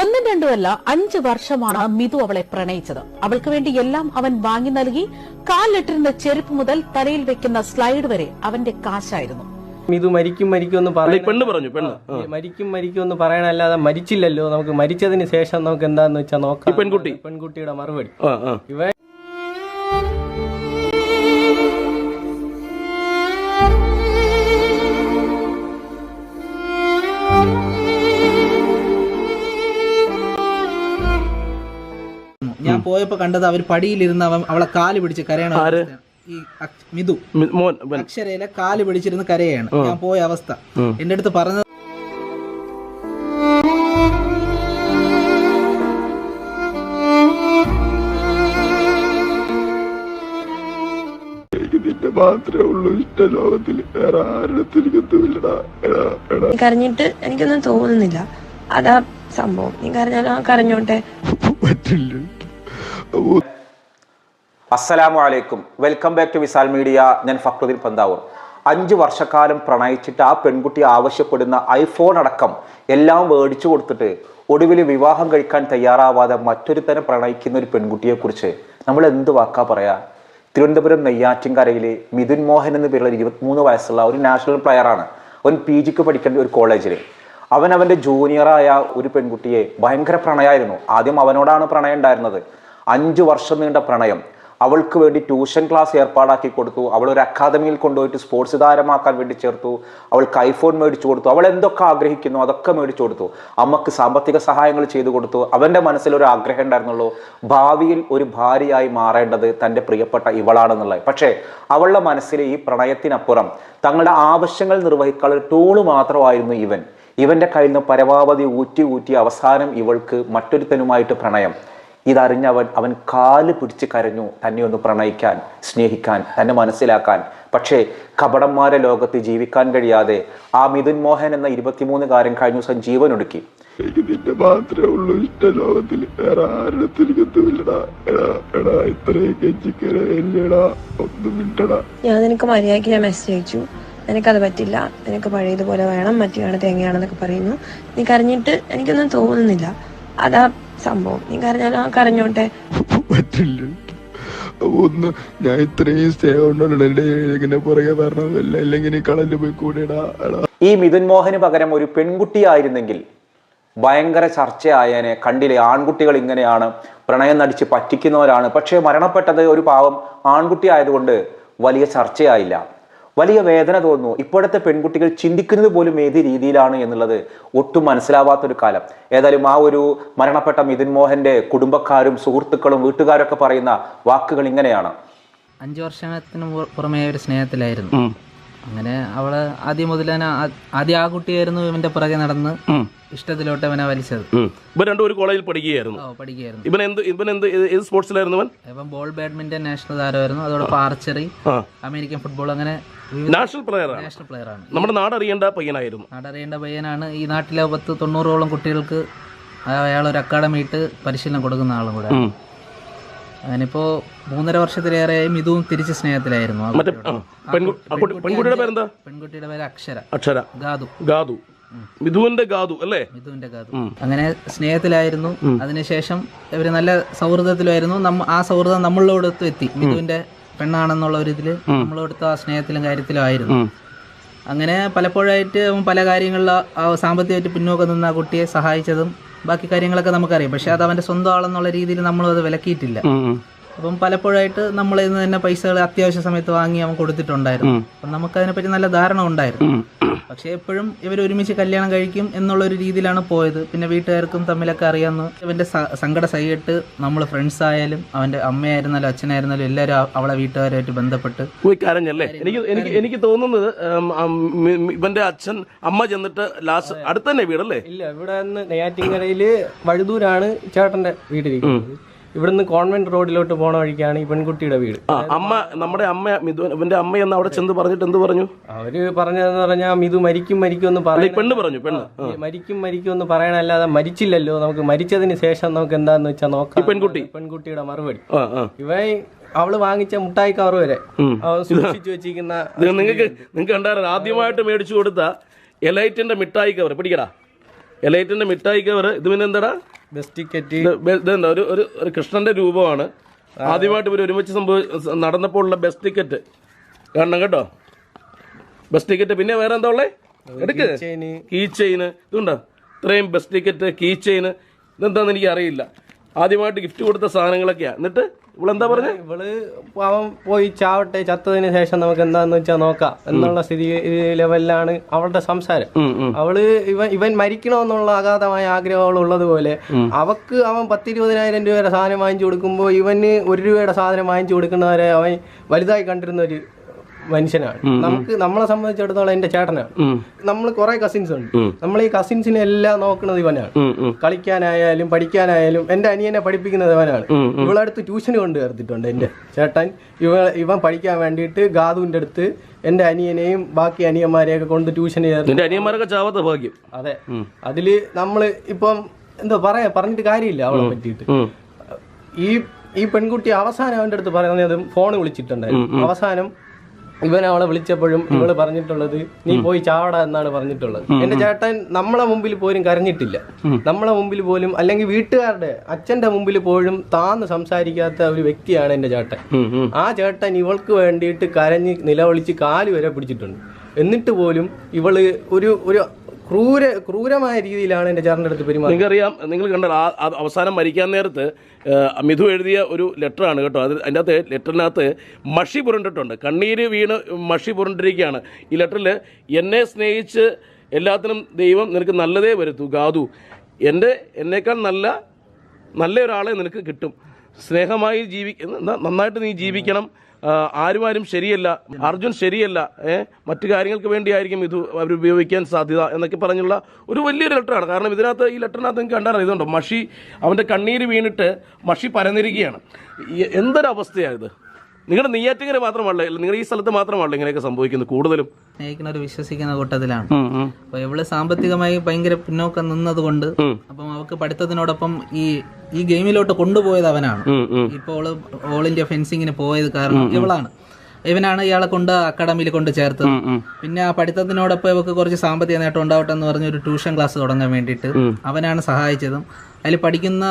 ഒന്നും രണ്ടുമല്ല അഞ്ച് വർഷമാണ് മിതു അവളെ പ്രണയിച്ചത്. അവൾക്ക് വേണ്ടി എല്ലാം അവൻ വാങ്ങി നൽകി കാലിട്ടിരുന്ന ചെരുപ്പ് മുതൽ തലയിൽ വെക്കുന്ന സ്ലൈഡ് വരെ അവന്റെ കാശായിരുന്നു. മിഥു മരിക്കും മരിക്കും എന്ന് പറഞ്ഞു പെണ്ണ് പറഞ്ഞു പെണ്ണ്. മരിക്കും മരിക്കും എന്ന് പറയണല്ലാതെ മരിച്ചില്ലല്ലോ. നമുക്ക് മരിച്ചതിന് ശേഷം നമുക്ക് എന്താന്ന് വെച്ചാൽ നോക്കാം. പെൺകുട്ടി? പെൺകുട്ടിയുടെ മറുപടി. ഇവ പോയപ്പോ കണ്ടത് അവർ പടിയിലിരുന്ന് അവൻ അവളെ കാൽ പിടിച്ച് കരയണ മിഥു. ഈ മിതു. അക്ഷരയിലെ കാൽ പിടിച്ചിരുന്ന് കരയാണ്. ഞാൻ പോയ അവസ്ഥ. എന്റെ അടുത്ത് പറഞ്ഞത് മാത്രമേ ഉള്ളൂ. ഇഷ്ട ലോകത്തിൽ വേറെ ആരുടെ കരഞ്ഞിട്ട് എനിക്കൊന്നും തോന്നുന്നില്ല. അതാ സംഭവം. നീ കരഞ്ഞാലോ കരഞ്ഞോട്ടെ. പറ്റില്ല. അസ്സലാമു അലൈക്കും. Welcome back to Visal media. ഞാൻ ഫക്രുദ്ദീൻ പന്താവൂർ. അഞ്ച് വർഷക്കാലം പ്രണയിച്ചിട്ട് ആ പെൺകുട്ടി ആവശ്യപ്പെടുന്ന ഐഫോൺ അടക്കം എല്ലാം മേടിച്ചു കൊടുത്തിട്ട് ഒടുവിൽ വിവാഹം കഴിക്കാൻ തയ്യാറാവാതെ മറ്റൊരുത്തനെ പ്രണയിക്കുന്ന ഒരു പെൺകുട്ടിയെക്കുറിച്ച് നമ്മൾ എന്ത് വാക്കാ പറയാ? തിരുവനന്തപുരം നെയ്യാറ്റിൻകരയിലെ മിഥുൻ മോഹൻ എന്ന പേരുള്ള ഇരുപത്തിമൂന്ന് വയസ്സുള്ള ഒരു നാഷണൽ പ്ലെയറാണ് അവൻ പി ജിക്ക് പഠിക്കേണ്ട ഒരു കോളേജിൽ അവൻ അവന്റെ ജൂനിയറായ ഒരു പെൺകുട്ടിയെ ഭയങ്കര പ്രണയമായിരുന്നു ആദ്യം അവനോടാണ് പ്രണയം ഉണ്ടായിരുന്നത്. അഞ്ച് വർഷം നീണ്ട പ്രണയം. അവൾക്ക് വേണ്ടി ട്യൂഷൻ ക്ലാസ് ഏർപ്പാടാക്കി കൊടുത്തു. അവൾ ഒരു അക്കാദമിയിൽ കൊണ്ടുപോയിട്ട് സ്പോർട്സ് താരമാക്കാൻ വേണ്ടി ചേർത്തു. അവൾക്ക് ഐഫോൺ മേടിച്ചു കൊടുത്തു. അവൾ എന്തൊക്കെ ആഗ്രഹിക്കുന്നു അതൊക്കെ മേടിച്ചു കൊടുത്തു. അമ്മയ്ക്ക് സാമ്പത്തിക സഹായങ്ങൾ ചെയ്തു കൊടുത്തു. അവന്റെ മനസ്സിൽ ഒരു ആഗ്രഹം ഉണ്ടായിരുന്നുള്ളൂ. ഭാവിയിൽ ഒരു ഭാര്യയായി മാറേണ്ടത് തന്റെ പ്രിയപ്പെട്ട ഇവളാണെന്നുള്ളത്. പക്ഷേ അവളുടെ മനസ്സിലെ ഈ പ്രണയത്തിനപ്പുറം തങ്ങളുടെ ആവശ്യങ്ങൾ നിർവഹിക്കാനുള്ള ടൂൾ ടൂൾ മാത്രമായിരുന്നു ഇവൻ. ഇവന്റെ കയ്യിൽ നിന്ന് പരമാവധി ഊറ്റി ഊറ്റി അവസാനം ഇവൾക്ക് മറ്റൊരുത്തനുമായിട്ട് പ്രണയം. ഇതറിഞ്ഞവൻ അവൻ കാൽ പിടിച്ച് കരഞ്ഞു തന്നെ ഒന്ന് പ്രണയിക്കാൻ സ്നേഹിക്കാൻ തന്നെ മനസ്സിലാക്കാൻ. പക്ഷേ കപടന്മാരെ ലോകത്ത് ജീവിക്കാൻ കഴിയാതെ ആ മിഥുൻ മോഹൻ എന്ന ഇരുപത്തിമൂന്നുകാരൻ കഴിഞ്ഞ ദിവസം ജീവനൊടുക്കി. എനിക്ക് നിന്നെ മാത്രമേ ഉള്ളൂ. ഇഷ്ട ലോകത്തിൽ വേറെ ആരുടെ എനിക്കൊന്നുമില്ലടാ എടാ ഒന്നും ഞാൻ നിനക്ക് മര്യാദയ്ക്ക് ഞാൻ മെസ്സേജ് അയച്ചു. നിനക്കത് പറ്റില്ല. നിനക്ക് പഴയതുപോലെ വേണം. മറ്റേ തേങ്ങയാണെന്നൊക്കെ പറയുന്നു. നീ കരഞ്ഞിട്ട് എനിക്കൊന്നും തോന്നുന്നില്ല. അതാ സംഭവം. നീ കരഞ്ഞാലോ കരഞ്ഞോട്ടെ? പറ്റില്ല. ഒന്ന് ഞാൻ ഇത്രയും സ്നേഹം ഉണ്ടല്ലോ എന്റെ ഇങ്ങനെ പുറകെ പറഞ്ഞതല്ല അല്ലെങ്കിൽ നീ കളഞ്ഞു പോയി കൂടെടാ. ഈ മിഥുൻ മോഹന് പകരം ഒരു പെൺകുട്ടിയായിരുന്നെങ്കിൽ ഭയങ്കര ചർച്ചയായേനെ. കണ്ടില്ലേ? ആൺകുട്ടികൾ ഇങ്ങനെയാണ് പ്രണയം നടിച്ച് പറ്റിക്കുന്നവരാണ്. പക്ഷേ മരണപ്പെട്ടത് ഒരു പാവം ആൺകുട്ടി ആയതുകൊണ്ട് വലിയ ചർച്ചയായില്ല. വലിയ വേദന തോന്നുന്നു. ഇപ്പോഴത്തെ പെൺകുട്ടികൾ ചിന്തിക്കുന്നത് പോലും ഏത് രീതിയിലാണ് എന്നുള്ളത് ഒട്ടും മനസ്സിലാവാത്തൊരു കാലം. ഏതായാലും ആ ഒരു മരണപ്പെട്ട മിഥുൻ മോഹന്റെ കുടുംബക്കാരും സുഹൃത്തുക്കളും വീട്ടുകാരൊക്കെ പറയുന്ന വാക്കുകൾ ഇങ്ങനെയാണ്. അഞ്ചു വർഷത്തിന് പുറമേ ഒരു സ്നേഹത്തിലായിരുന്നു. അങ്ങനെ അവൾ ആദ്യം മുതൽ തന്നെ ആദ്യം ആ കുട്ടിയായിരുന്നു ഇവന്റെ പുറകെ നടന്ന് ഇഷ്ടത്തിലോട്ട് അവനെ വലിച്ചത്. ഇവൻ രണ്ടും ഒരു കോളേജിൽ പഠിക്കുകയായിരുന്നു. പഠിക്കുകയായിരുന്നു. ഇവൻ എന്ത് ഇവൻ എന്ത് ഏത് സ്പോർട്സിലായിരുന്നു ഇവൻ? ഇപ്പം ബോൾ ബാഡ്മിന്റൺ നാഷണൽ താരമായിരുന്നു. അതോടൊപ്പം ആർച്ചറി അമേരിക്കൻ ഫുട്ബോൾ അങ്ങനെ നാഷണൽ പ്ലെയർ നാഷണൽ പ്ലെയർ ആണ്. നമ്മുടെ നാടറിയേണ്ട പയ്യനായിരുന്നു. നാടറിയേണ്ട പയ്യനാണ്. ഈ നാട്ടിലെ പത്ത് തൊണ്ണൂറോളം കുട്ടികൾക്ക് അയാൾ ഒരു അക്കാഡമി ഇട്ട് പരിശീലനം കൊടുക്കുന്ന ആളും കൂടെ. ഉം. അങ്ങനിപ്പോ മൂന്നര വർഷത്തിലേറെയായി ഇതും തിരിച്ച് സ്നേഹത്തിലായിരുന്നു. പെൺകുട്ടിയുടെ പേരെന്താ? പെൺകുട്ടിയുടെ പേര് അക്ഷര. അക്ഷര. ഗാദു. ഗാദു. മിഥുവിന്റെ ഗാദു അല്ലേ? മിഥുവിന്റെ ഗാദു. അങ്ങനെ സ്നേഹത്തിലായിരുന്നു. അതിനുശേഷം ഇവർ നല്ല സൗഹൃദത്തിലായിരുന്നു. ആ സൗഹൃദം നമ്മളോടൊത്ത് എത്തി. മിഥുവിന്റെ പെണ്ണാണെന്നുള്ള ഒരു ഇതിൽ നമ്മളോടത്ത് ആ സ്നേഹത്തിലും കാര്യത്തിലും ആയിരുന്നു അങ്ങനെ പലപ്പോഴായിട്ട് പല കാര്യങ്ങളിലും സാമ്പത്തികമായിട്ട് പിന്നോക്കം നിന്ന് ആ കുട്ടിയെ സഹായിച്ചതും ബാക്കി കാര്യങ്ങളൊക്കെ നമുക്കറിയാം. പക്ഷെ അത് അവന്റെ സ്വന്തം ആളെന്നുള്ള രീതിയിൽ നമ്മൾ അത് വിലക്കിയിട്ടില്ല അപ്പം പലപ്പോഴായിട്ട് നമ്മൾ ഇന്ന് തന്നെ പൈസകൾ അത്യാവശ്യ സമയത്ത് വാങ്ങി അവൻ കൊടുത്തിട്ടുണ്ടായിരുന്നു. അപ്പം നമുക്കതിനെപ്പറ്റി നല്ല ധാരണ ഉണ്ടായിരുന്നു. പക്ഷേ എപ്പോഴും ഇവർ ഒരുമിച്ച് കല്യാണം കഴിക്കും എന്നുള്ള ഒരു രീതിയിലാണ് പോയത്. പിന്നെ വീട്ടുകാർക്കും തമ്മിലൊക്കെ അറിയാമെന്ന് ഇവന്റെ സ- സങ്കട സഹിയിട്ട് നമ്മൾ ഫ്രണ്ട്സ് ആയാലും അവന്റെ അമ്മയായിരുന്നാലും അച്ഛനായിരുന്നാലും എല്ലാവരും അവളെ വീട്ടുകാരുമായിട്ട് ബന്ധപ്പെട്ട്. പോയി കരഞ്ഞല്ലേ? എനിക്ക് എനിക്ക് എനിക്ക് തോന്നുന്നത് ഇവന്റെ അച്ഛൻ അമ്മ ചെന്നിട്ട് ലാസ്റ്റ് അടുത്തന്നെ വീടല്ലേ? ഇല്ല ഇവിടെ നിന്ന് നെയ്യാറ്റിൻകരയിൽ വഴുതൂരാണ് ചേട്ടന്റെ വീട്ടിലിരിക്കുന്നത്. ഇവിടുന്ന് കോൺവെന്റ് റോഡിലോട്ട് പോണ വഴിക്കാണ് ഈ പെൺകുട്ടിയുടെ വീട്. ആ അമ്മ നമ്മുടെ അമ്മ മിഥു ഇവന്റെ അമ്മയെന്ന് അവിടെ ചെന്ന് പറഞ്ഞിട്ട് എന്ത് പറഞ്ഞു? അവർ പറഞ്ഞതെന്ന് പറഞ്ഞാൽ മിഥു മരിക്കും മരിക്കും എന്ന് പറഞ്ഞു പെണ്ണ് പറഞ്ഞു പെണ്ണ്. മരിക്കും മരിക്കും എന്ന് പറയണല്ലാതെ മരിച്ചില്ലല്ലോ. നമുക്ക് മരിച്ചതിന് ശേഷം നമുക്ക് എന്താന്ന് വെച്ചാൽ നോക്കാം. പെൺകുട്ടി? പെൺകുട്ടിയുടെ മറുപടി. ഇവ അവൾ വാങ്ങിച്ച മുട്ടായി കവർ വരെ സൂക്ഷിച്ചു വെച്ചിരിക്കുന്ന നിങ്ങൾക്ക് നിങ്ങൾക്ക് കണ്ടായിരുന്നു ആദ്യമായിട്ട് മേടിച്ചു കൊടുത്ത എലൈറ്റിന്റെ മിഠായി കവർ. പിടിക്കടാ. എലൈറ്റിന്റെ മിഠായി കവർ. ഇത് പിന്നെ എന്താടാ? ബസ് ടിക്കറ്റ് ഒരു ഒരു ഒരു കൃഷ്ണന്റെ രൂപമാണ്. ആദ്യമായിട്ട് ഇവർ ഒരുമിച്ച് സംഭവ നടന്നപ്പോൾ ഉള്ള ബസ് ടിക്കറ്റ് കാണണം കേട്ടോ. ബസ് ടിക്കറ്റ് പിന്നെ വേറെ എന്താ ഉള്ളേ? എടുക്ക്. കീ ചെയിന് ഇതുണ്ടോ? ഇത്രയും ബസ് ടിക്കറ്റ് കീ ചെയിന് ഇതെന്താന്ന് എനിക്ക് അറിയില്ല ആദ്യമായിട്ട് ഗിഫ്റ്റ് കൊടുത്ത സാധനങ്ങളൊക്കെയാ. എന്നിട്ട് ഇവളെന്താ പറഞ്ഞ? ഇവൾ അവൻ പോയി ചാവട്ടെ ചത്തതിന് ശേഷം നമുക്ക് എന്താന്ന് വെച്ചാൽ നോക്കാം. എന്നുള്ള സ്ഥിതി ലെവലിലാണ് അവളുടെ സംസാരം. അവൾ ഇവൻ ഇവൻ മരിക്കണമെന്നുള്ള അഗാധമായ ആഗ്രഹം അവളുള്ളതുപോലെ അവക്ക് അവൻ പത്തിരുപതിനായിരം രൂപയുടെ സാധനം വാങ്ങിച്ചു കൊടുക്കുമ്പോൾ ഇവന് ഒരു രൂപയുടെ സാധനം വാങ്ങിച്ചു കൊടുക്കുന്നവരെ അവൻ വലുതായി കണ്ടിരുന്ന ഒരു മനുഷ്യനാണ്. നമുക്ക് നമ്മളെ സംബന്ധിച്ചിടത്തോളം എന്റെ ചേട്ടനാണ്. നമ്മൾ കുറെ കസിൻസ് ഉണ്ട്. നമ്മൾ ഈ കസിൻസിനെ എല്ലാം നോക്കുന്നത് ഇവനാണ്. കളിക്കാനായാലും പഠിക്കാനായാലും എന്റെ അനിയനെ പഠിപ്പിക്കുന്നത് ഇവനാണ്. ഇവളടുത്ത് ട്യൂഷന് കൊണ്ട് ചേർത്തിട്ടുണ്ട് എന്റെ ചേട്ടൻ. ഇവ ഇവൻ പഠിക്കാൻ വേണ്ടിയിട്ട് ഗാദുവിന്റെ അടുത്ത് എന്റെ അനിയനെയും ബാക്കി അനിയന്മാരെയൊക്കെ കൊണ്ട് ട്യൂഷൻ ചേർത്ത്. നിന്റെ അനിയന്മാരൊക്കെ ചാവാത്ത ഭാഗ്യം. അതെ. അതിൽ നമ്മൾ ഇപ്പം എന്തോ പറയാ പറഞ്ഞിട്ട് കാര്യമില്ല അവളെ പറ്റിയിട്ട്. ഈ ഈ പെൺകുട്ടി അവസാനം അവന്റെ അടുത്ത് പറയുന്നത് ഫോൺ വിളിച്ചിട്ടുണ്ടായിരുന്നു. അവസാനം ഇവൻ അവളെ വിളിച്ചപ്പോഴും ഇവൾ പറഞ്ഞിട്ടുള്ളത് നീ പോയി ചാവട എന്നാണ് പറഞ്ഞിട്ടുള്ളത്. എന്റെ ചേട്ടൻ നമ്മളെ മുമ്പിൽ പോലും കരഞ്ഞിട്ടില്ല. നമ്മളെ മുമ്പിൽ പോലും അല്ലെങ്കിൽ വീട്ടുകാരുടെ അച്ഛന്റെ മുമ്പിൽ പോലും താന്ന് സംസാരിക്കാത്ത ഒരു വ്യക്തിയാണ് എന്റെ ചേട്ടൻ. ആ ചേട്ടൻ ഇവൾക്ക് വേണ്ടിയിട്ട് കരഞ്ഞ് നിലവിളിച്ച് കാൽ വരെ പിടിച്ചിട്ടുണ്ട്. എന്നിട്ട് പോലും ഇവൾ ഒരു ഒരു ക്രൂര ക്രൂരമായ രീതിയിലാണ് എന്റെ ചേട്ടന്റെ അടുത്ത് പെരുമാറി നിങ്ങൾക്കറിയാം നിങ്ങൾ കണ്ടാൽ അവസാനം മരിക്കാൻ നേരത്ത് മിഥു എഴുതിയ ഒരു ലെറ്ററാണ് കേട്ടോ. അത് അതിന്റെ അകത്ത് ലെറ്ററിനകത്ത് മഷി പുരണ്ടിട്ടുണ്ട്. കണ്ണീര് വീണ് മഷി പുരണ്ടിരിക്കുകയാണ്. ഈ ലെറ്ററിൽ എന്നെ സ്നേഹിച്ച് എല്ലാത്തിനും ദൈവം നിനക്ക് നല്ലതേ വരുത്തൂ ഗാതു എന്റെ എന്നേക്കാൾ നല്ല നല്ല ഒരാളെ നിനക്ക് കിട്ടും. സ്നേഹമായി ജീവി നന്നായിട്ട് നീ ജീവിക്കണം. ആരും ആരും ശരിയല്ല. അർജുൻ ശരിയല്ല. മറ്റു കാര്യങ്ങൾക്ക് വേണ്ടിയായിരിക്കും ഇത് അവർ ഉപയോഗിക്കാൻ സാധ്യത എന്നൊക്കെ പറഞ്ഞുള്ള ഒരു വലിയൊരു ലെറ്ററാണ് കാരണം ഇതിനകത്ത് ഈ ലെറ്ററിനകത്ത് നിങ്ങൾക്ക് കണ്ടാൽ ഇതുണ്ടോ? മഷി അവന്റെ കണ്ണീര് വീണിട്ട് മഷി പരന്നിരിക്കുകയാണ്. എന്തൊരവസ്ഥയാണ് ഇത്? നിങ്ങളുടെ നെയ്യാറ്റിങ്ങര മാത്രമല്ല നിങ്ങളുടെ ഈ സ്ഥലത്ത് മാത്രമല്ല ഇങ്ങനെയൊക്കെ സംഭവിക്കുന്നത് കൂടുതലും? സ്നേഹിക്കുന്നവർ വിശ്വസിക്കുന്ന കൂട്ടത്തിലാണ്. അപ്പൊ ഇവൾ സാമ്പത്തികമായി ഭയങ്കര പിന്നോക്കം നിന്നതുകൊണ്ട് അപ്പം അവക്ക് പഠിത്തത്തിനോടൊപ്പം ഈ ഈ ഗെയിമിലോട്ട് കൊണ്ടുപോയത് അവനാണ്. ഇപ്പോൾ ഓൾ ഓൾ ഇന്ത്യ ഫെൻസിങ്ങിന് പോയത് കാരണം ഇവളാണ്. ഇവനാണ് ഇയാളെ കൊണ്ട് അക്കാഡമിയിൽ കൊണ്ട് ചേർത്തത്. പിന്നെ ആ പഠിത്തത്തിനോടൊപ്പം ഇവക്ക് കുറച്ച് സാമ്പത്തിക നേട്ടം ഉണ്ടാവട്ടെ എന്ന് പറഞ്ഞ ഒരു ട്യൂഷൻ ക്ലാസ് തുടങ്ങാൻ വേണ്ടിയിട്ട് അവനാണ് സഹായിച്ചതും. അതിൽ പഠിക്കുന്ന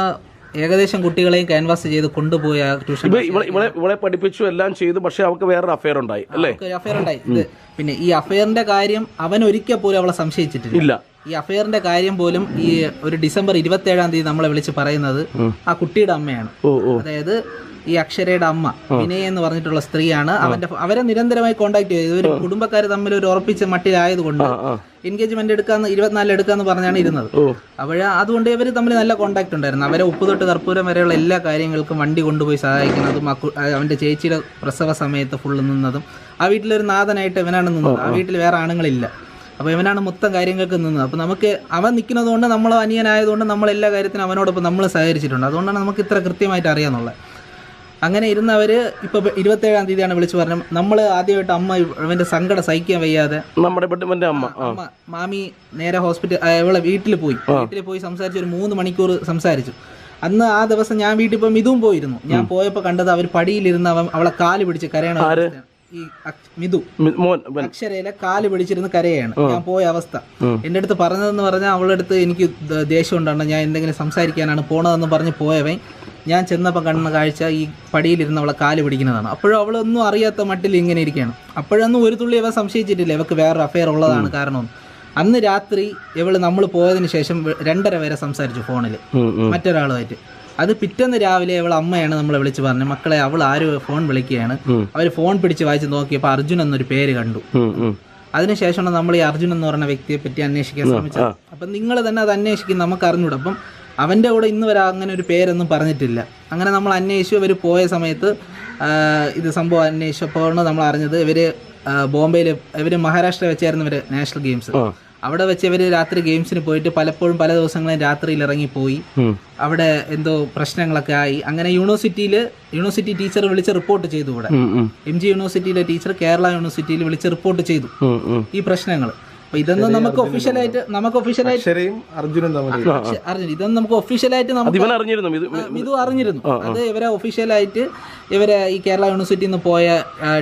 ഏകദേശം കുട്ടികളെയും ക്യാൻവാസ് ചെയ്ത് കൊണ്ടുപോയ ട്യൂഷൻ ഇവിടെ ഇവളെ പഠിപ്പിച്ചു എല്ലാം ചെയ്തു പക്ഷെ അവൾക്ക് വേറൊരു അഫയർ ഉണ്ടായി അല്ലേ? അഫയർ ഉണ്ടായി. ഇത് പിന്നെ ഈ അഫയറിന്റെ കാര്യം അവൻ ഒരിക്കൽ പോലും അവളെ സംശയിച്ചിട്ടില്ല. ഈ അഫയറിന്റെ കാര്യം പോലും ഈ ഒരു ഡിസംബർ ഇരുപത്തി ഏഴാം തീയതി നമ്മളെ വിളിച്ച് പറയുന്നത് ആ. കുട്ടിയുടെ അമ്മയാണ്. അതായത് ഈ അക്ഷരയുടെ അമ്മ വിനയ എന്ന് പറഞ്ഞിട്ടുള്ള സ്ത്രീയാണ്. അവന്റെ അവരെ നിരന്തരമായി കോണ്ടാക്ട് ചെയ്തത് ഒരു കുടുംബക്കാർ തമ്മിൽ ഒരു ഉറപ്പിച്ച മട്ടിലായതുകൊണ്ട് എൻഗേജ്മെന്റ് എടുക്കാന്ന് ഇരുപത്തിനാലിൽ എടുക്കാന്ന് പറഞ്ഞാണ് ഇരുന്നത്. അപ്പോഴ അതുകൊണ്ട് ഇവർ തമ്മിൽ നല്ല കോണ്ടാക്ട് ഉണ്ടായിരുന്നു. അവരെ ഉപ്പ് തൊട്ട് കർപ്പൂരം വരെയുള്ള എല്ലാ കാര്യങ്ങൾക്കും വണ്ടി കൊണ്ടുപോയി സഹായിക്കുന്നതും അവന്റെ ചേച്ചിയുടെ പ്രസവ സമയത്ത് ഫുള്ള് നിന്നതും ആ വീട്ടിലൊരു നാഥനായിട്ട് ഇവനാണ് നിന്നത്. ആ വീട്ടിൽ വേറെ ആണുങ്ങളില്ല. അപ്പോൾ ഇവനാണ് മൊത്തം കാര്യങ്ങൾക്ക് നിന്നത്. അപ്പോൾ നമുക്ക് അവൻ നിൽക്കുന്നതുകൊണ്ട് നമ്മൾ അനിയനായതുകൊണ്ട് നമ്മൾ എല്ലാ കാര്യത്തിനും അവനോടൊപ്പം നമ്മൾ സഹകരിച്ചിട്ടുണ്ട്. അതുകൊണ്ടാണ് നമുക്ക് ഇത്ര കൃത്യമായിട്ട് അറിയാന്നുള്ളത്. അങ്ങനെ ഇരുന്നവർ ഇപ്പോൾ ഇരുപത്തേഴാം തീയതിയാണ് വിളിച്ചു പറഞ്ഞത്. നമ്മൾ ആദ്യമായിട്ട് അമ്മ അവന്റെ സങ്കടം സഹിക്കാൻ വയ്യാതെ നമ്മുടെ അമ്മ. അമ്മ മാമി നേരെ ഹോസ്പിറ്റൽ ഇവളെ വീട്ടിൽ പോയി. വീട്ടിൽ പോയി സംസാരിച്ച് ഒരു മൂന്ന് മണിക്കൂർ സംസാരിച്ചു. അന്ന് ആ ദിവസം ഞാൻ വീട്ടിൽ ഇപ്പം ഇതും പോയിരുന്നു. ഞാൻ പോയപ്പോൾ കണ്ടത് അവർ പടിയിലിരുന്ന് അവൻ അവളെ കാൽ പിടിച്ച് കരയണ. ഈ മിതു അക്ഷരയിലെ കാൽ പിടിച്ചിരുന്ന് കരയാണ്. ഞാൻ പോയ അവസ്ഥ. എന്റെ അടുത്ത് പറഞ്ഞതെന്ന് പറഞ്ഞാൽ അവളുടെ അടുത്ത് എനിക്ക് ദേഷ്യം ഉണ്ടാണ് ഞാൻ എന്തെങ്കിലും സംസാരിക്കാനാണ് പോണതെന്ന് പറഞ്ഞ് പോയവൻ ഞാൻ ചെന്നപ്പോൾ കണ്ണ കാഴ്ച ഈ പടിയിലിരുന്ന് അവളെ കാൽ പിടിക്കുന്നതാണ്. അപ്പോഴും അവളൊന്നും അറിയാത്ത മട്ടിൽ ഇങ്ങനെ ഇരിക്കുകയാണ്. അപ്പോഴൊന്നും ഒരു തുള്ളി അവ സംശയിച്ചിട്ടില്ല. ഇവക്ക് വേറൊരു അഫയർ ഉള്ളതാണ് കാരണം അന്ന് രാത്രി ഇവൾ നമ്മൾ പോയതിന് ശേഷം രണ്ടര വരെ സംസാരിച്ചു ഫോണിൽ മറ്റൊരാളുമായിട്ട്. അത് പിറ്റേന്ന് രാവിലെ അവൾ അമ്മയാണ് നമ്മളെ വിളിച്ച് പറഞ്ഞു മക്കളെ അവൾ ആരും ഫോൺ വിളിക്കുകയാണ്. അവർ ഫോൺ പിടിച്ച് വായിച്ച് നോക്കിയപ്പോൾ അർജുൻ എന്നൊരു പേര് കണ്ടു. അതിനുശേഷമാണ് നമ്മൾ ഈ അർജുൻ എന്ന് പറയുന്ന വ്യക്തിയെ പറ്റി അന്വേഷിക്കാൻ ശ്രമിച്ചത്. അപ്പം നിങ്ങൾ തന്നെ അത് അന്വേഷിക്കും നമുക്ക് അറിഞ്ഞൂടാ. അപ്പം അവന്റെ കൂടെ ഇന്ന് വരെ അങ്ങനെ ഒരു പേരൊന്നും പറഞ്ഞിട്ടില്ല. അങ്ങനെ നമ്മൾ അന്വേഷിച്ചു. ഇവർ പോയ സമയത്ത് ഇത് സംഭവം അന്വേഷിച്ചപ്പോഴാണ് നമ്മൾ അറിഞ്ഞത്. ഇവർ ബോംബെയിൽ ഇവർ മഹാരാഷ്ട്ര വെച്ചായിരുന്നു ഇവർ നാഷണൽ ഗെയിംസ്. അവിടെ വെച്ച് ഇവർ രാത്രി ഗെയിംസിന് പോയിട്ട് പലപ്പോഴും പല ദിവസങ്ങളും രാത്രിയിൽ ഇറങ്ങിപ്പോയി അവിടെ എന്തോ പ്രശ്നങ്ങളൊക്കെ ആയി. അങ്ങനെ യൂണിവേഴ്സിറ്റിയിൽ യൂണിവേഴ്സിറ്റി ടീച്ചർ വിളിച്ച് റിപ്പോർട്ട് ചെയ്തു ഇവിടെ. എം ജി യൂണിവേഴ്സിറ്റിയിലെ ടീച്ചർ കേരള യൂണിവേഴ്സിറ്റിയിൽ വിളിച്ച് റിപ്പോർട്ട് ചെയ്തു. ഈ പ്രശ്നങ്ങൾ അപ്പൊ ഇതൊന്നും നമുക്ക് ഒഫീഷ്യലായിട്ട് നമുക്ക് ഒഫീഷ്യലായിട്ട് അർജുനും ഇതൊന്നും നമുക്ക് ഒഫീഷ്യലായിട്ട് നമുക്ക് അറിഞ്ഞിരുന്നു. ഇത് അറിഞ്ഞിരുന്നു. അത് ഇവരെ ഒഫീഷ്യലായിട്ട് ഇവരെ ഈ കേരള യൂണിവേഴ്സിറ്റിന്ന് നിന്ന് പോയ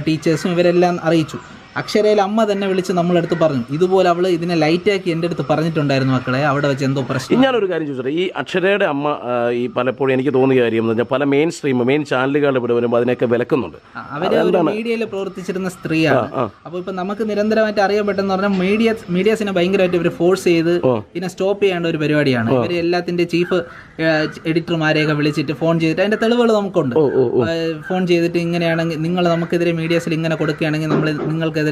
ടീച്ചേഴ്സും ഇവരെല്ലാം അറിയിച്ചു. അക്ഷരയിൽ അമ്മ തന്നെ വിളിച്ച് നമ്മളെടുത്ത് പറഞ്ഞു. ഇതുപോലെ അവൾ ഇതിനെ ലൈറ്റാക്കി എന്റെ അടുത്ത് പറഞ്ഞിട്ടുണ്ടായിരുന്നു മക്കളെ. അവിടെ വെച്ച് എന്തോ പ്രശ്നം. ഞാനൊരു കാര്യം ചോദിച്ചത് ഈ അക്ഷരയുടെ അമ്മ ഈ പലപ്പോഴും എനിക്ക് തോന്നിയ കാര്യം എന്ന് പറഞ്ഞാൽ പല മെയിൻ സ്ട്രീം മെയിൻ ചാനലുകൾ ഇവിടെ വരുമ്പോൾ അതിനൊക്കെ വിലക്കുന്നുണ്ട്. അവർ ഒരു മീഡിയയിൽ പ്രവർത്തിച്ചിരുന്ന സ്ത്രീയാണ്. അപ്പൊ ഇപ്പൊ നമുക്ക് നിരന്തരമായിട്ട് അറിയാൻ പറ്റുന്ന പറഞ്ഞാൽ മീഡിയ മീഡിയസിനെ ഭയങ്കരമായിട്ട് ഇവർ ഫോഴ്സ് ചെയ്ത് ഇതിനെ സ്റ്റോപ്പ് ചെയ്യേണ്ട ഒരു പരിപാടിയാണ്. ഇവർ എല്ലാത്തിന്റെ ചീഫ് എഡിറ്റർമാരെയൊക്കെ വിളിച്ചിട്ട് ഫോൺ ചെയ്തിട്ട് അതിന്റെ തെളിവുകൾ നമുക്കുണ്ട്. ഫോൺ ചെയ്തിട്ട് ഇങ്ങനെയാണെങ്കിൽ നിങ്ങൾ നമുക്കെതിരെ മീഡിയസിൽ ഇങ്ങനെ കൊടുക്കുകയാണെങ്കിൽ നമ്മൾ നിങ്ങൾക്കെതിരെ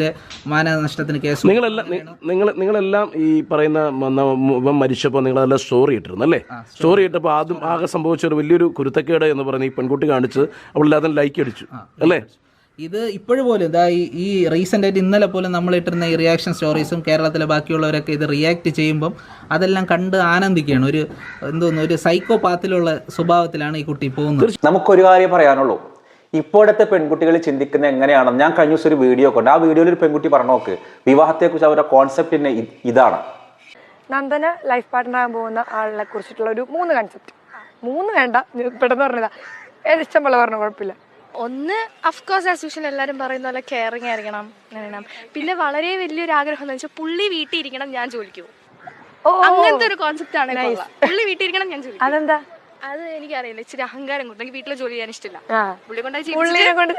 മാനനഷ്ടത്തിന് കേസ് നിങ്ങളെല്ലാം നിങ്ങൾ നിങ്ങളെല്ലാം ഈ പറയുന്ന മരിച്ചപ്പോൾ നിങ്ങളെല്ലാം സ്റ്റോറി ഇട്ടിരുന്നു അല്ലേ? സ്റ്റോറി ഇട്ടപ്പോൾ ആദ്യം ആകെ സംഭവിച്ച ഒരു വലിയൊരു കുരുത്തക്കേട് എന്ന് പറഞ്ഞ് ഈ പെൺകുട്ടി കാണിച്ച് അവളെല്ലാതും ലൈക്ക് അടിച്ചു അല്ലേ? ഇത് ഇപ്പോഴും പോലും ഇതാ ഈ- റീസെന്റ് ആയിട്ട് ഇന്നലെ പോലും നമ്മൾ ഇട്ടിരുന്ന ഈ റിയാക്ഷൻ സ്റ്റോറീസും കേരളത്തിലെ ബാക്കിയുള്ളവരൊക്കെ ഇത് റിയാക്ട് ചെയ്യുമ്പം അതെല്ലാം കണ്ട് ആനന്ദിക്കുകയാണ്. ഒരു എന്തോന്നു ഒരു സൈക്കോ പാത്തിലുള്ള സ്വഭാവത്തിലാണ് ഈ കുട്ടി പോകുന്നത്. നമുക്കൊരു കാര്യം പറയാനുള്ളൂ. ഇപ്പോഴത്തെ പെൺകുട്ടികൾ ചിന്തിക്കുന്നത് എങ്ങനെയാണെന്ന് ഞാൻ കഴിഞ്ഞ ദിവസം ഒരു വീഡിയോ കൊണ്ട് ആ വീഡിയോയിൽ ഒരു പെൺകുട്ടി പറഞ്ഞു നോക്ക് വിവാഹത്തെക്കുറിച്ച് അവരുടെ കോൺസെപ്റ്റ് തന്നെ ഇതാണ്. നന്ദന ലൈഫ് പാർട്ട്ണർ ആകാൻ പോകുന്ന ആളിനെ കുറിച്ചിട്ടുള്ള ഒരു മൂന്ന് കൺസെപ്റ്റ് മൂന്ന് വേണ്ട പെട്ടെന്ന് പറഞ്ഞതാ. ഏത് ഇഷ്ടം പോലെ പറഞ്ഞു കുഴപ്പമില്ല. ഒന്ന് അഫ്കോഴ്സ് ആസ് യൂഷ്വൽ എല്ലാവരും പറയുന്ന പോലെ കെയറിങ് ആയിരിക്കണം വേണം പിന്നെ വളരെ വലിയൊരു ആഗ്രഹം എന്ന് വെച്ചാൽ പുള്ളി വീട്ടിൽ ഇരിക്കണം ഞാൻ ജോലിക്ക് പോകും. ഓ അങ്ങനത്തെ ഒരു കോൺസെപ്റ്റ് ആണ് പുള്ളി വീട്ടിൽ ഇരിക്കണം ഞാൻ ജോലി അതെന്താ? അത് എനിക്കറിയില്ല. ഇച്ചിരി അഹങ്കാരം കൊണ്ട് എനിക്ക് വീട്ടിലെ ജോലി ചെയ്യാൻ ഇഷ്ടമില്ല. ആ. പുള്ളി കൊണ്ടുപോയി കൊണ്ട്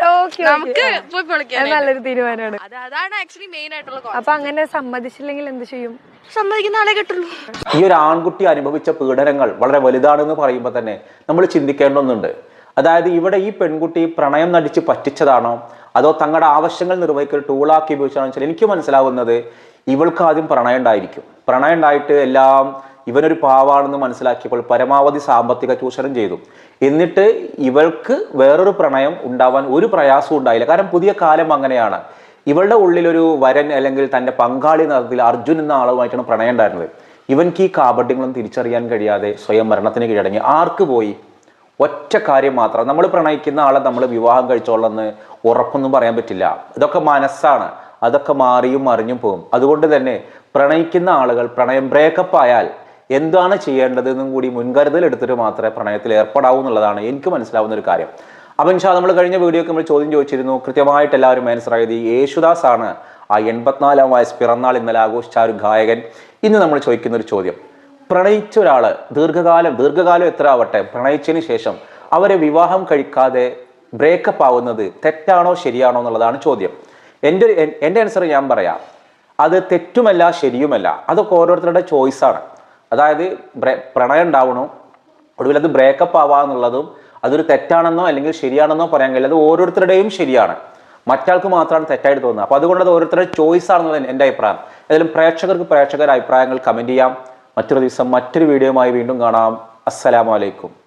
നമുക്ക് പോയി പൊളിക്കാൻ നല്ലൊരു തീരുമാനമാണ്. അതാണ് ആക്ച്വലി മെയിൻ ആയിട്ടുള്ള. അപ്പൊ അങ്ങനെ സമ്മതിച്ചില്ലെങ്കിൽ എന്ത് ചെയ്യും? സമ്മതിക്കുന്ന ആളെ കിട്ടുള്ളൂ. ഈ ഒരു ആൺകുട്ടി അനുഭവിച്ച പീഡനങ്ങൾ വളരെ വലുതാണെന്ന് പറയുമ്പോൾ തന്നെ നമ്മൾ ചിന്തിക്കേണ്ടതുണ്ട് അതായത് ഇവിടെ ഈ പെൺകുട്ടി പ്രണയം നടിച്ച് പറ്റിച്ചതാണോ? അതോ തങ്ങളുടെ ആവശ്യങ്ങൾ നിർവഹിക്കുന്ന ടൂളാക്കി ഉപയോഗിച്ചാണോ വെച്ചാൽ എനിക്ക് മനസ്സിലാവുന്നത് ഇവൾക്ക് ആദ്യം പ്രണയം ഉണ്ടായിരിക്കും. പ്രണയം ഉണ്ടായിട്ട് എല്ലാം ഇവനൊരു പാവാണെന്ന് മനസ്സിലാക്കിയപ്പോൾ പരമാവധി സാമ്പത്തിക ചൂഷണം ചെയ്തു. എന്നിട്ട് ഇവൾക്ക് വേറൊരു പ്രണയം ഉണ്ടാവാൻ ഒരു പ്രയാസവും ഉണ്ടായില്ല. കാരണം പുതിയ കാലം അങ്ങനെയാണ്. ഇവളുടെ ഉള്ളിലൊരു വരൻ അല്ലെങ്കിൽ തന്റെ പങ്കാളി നടത്തിൽ അർജുൻ എന്ന ആളുമായിട്ടാണ് പ്രണയം ഉണ്ടായിരുന്നത്. ഇവൻക്ക് ഈ കാപട്യങ്ങളും തിരിച്ചറിയാൻ കഴിയാതെ സ്വയം മരണത്തിന് കീഴടങ്ങി. ആർക്ക് പോയി? ഒറ്റ കാര്യം മാത്രം. നമ്മൾ പ്രണയിക്കുന്ന ആളെ നമ്മൾ വിവാഹം കഴിച്ചോളെന്ന് ഉറപ്പൊന്നും പറയാൻ പറ്റില്ല. ഇതൊക്കെ മനസ്സാണ്. അതൊക്കെ മാറിയും മറിഞ്ഞും പോകും. അതുകൊണ്ട് തന്നെ പ്രണയിക്കുന്ന ആളുകൾ പ്രണയം ബ്രേക്കപ്പ് ആയാൽ എന്താണ് ചെയ്യേണ്ടതെന്നും കൂടി മുൻകരുതൽ എടുത്തിട്ട് മാത്രമേ പ്രണയത്തിൽ ഏർപ്പെടാവൂ എന്നുള്ളതാണ് എനിക്ക് മനസ്സിലാവുന്ന ഒരു കാര്യം. അപ്പം ഇൻഷാ നമ്മൾ കഴിഞ്ഞ വീഡിയോക്ക് നമ്മൾ ചോദ്യം ചോദിച്ചിരുന്നു. കൃത്യമായിട്ട് എല്ലാവരും മനസ്സിലായത് യേശുദാസ് ആണ് ആ എൺപത്തിനാലാം വയസ്സ് പിറന്നാൾ ഇന്നലെ ആഘോഷിച്ച ഒരു ഗായകൻ. ഇന്ന് നമ്മൾ ചോദിക്കുന്ന ഒരു ചോദ്യം. പ്രണയിച്ച ഒരാൾ ദീർഘകാലം ദീർഘകാലം എത്ര ആവട്ടെ? പ്രണയിച്ചതിന് ശേഷം അവരെ വിവാഹം കഴിക്കാതെ ബ്രേക്കപ്പ് ആവുന്നത് തെറ്റാണോ ശരിയാണോ എന്നുള്ളതാണ് ചോദ്യം. എന്റെ എന്റെ ആൻസർ ഞാൻ പറയാം. അത് തെറ്റുമല്ല ശരിയുമല്ല. അതൊക്കെ ഓരോരുത്തരുടെ ചോയ്സാണ് അതായത് പ്രണയം ഉണ്ടാവണോ. ഒടുവിൽ അത് ബ്രേക്കപ്പ് ആവാന്നുള്ളതും അതൊരു തെറ്റാണെന്നോ അല്ലെങ്കിൽ ശരിയാണെന്നോ പറയാൻ കഴിയില്ല. അത് ഓരോരുത്തരുടെയും ശരിയാണ്. മറ്റാൾക്ക് മാത്രമാണ് തെറ്റായിട്ട് തോന്നുന്നത്. അപ്പോൾ അതുകൊണ്ട് അത് ഓരോരുത്തരുടെ ചോയ്സ് ആണെന്നുള്ളത് എന്റെ അഭിപ്രായം. ഏതായാലും പ്രേക്ഷകർക്ക് പ്രേക്ഷകർ അഭിപ്രായങ്ങൾ കമന്റ് ചെയ്യാം. മറ്റൊരു ദിവസം മറ്റൊരു വീഡിയോയുമായി വീണ്ടും കാണാം. അസ്സലാമലൈക്കും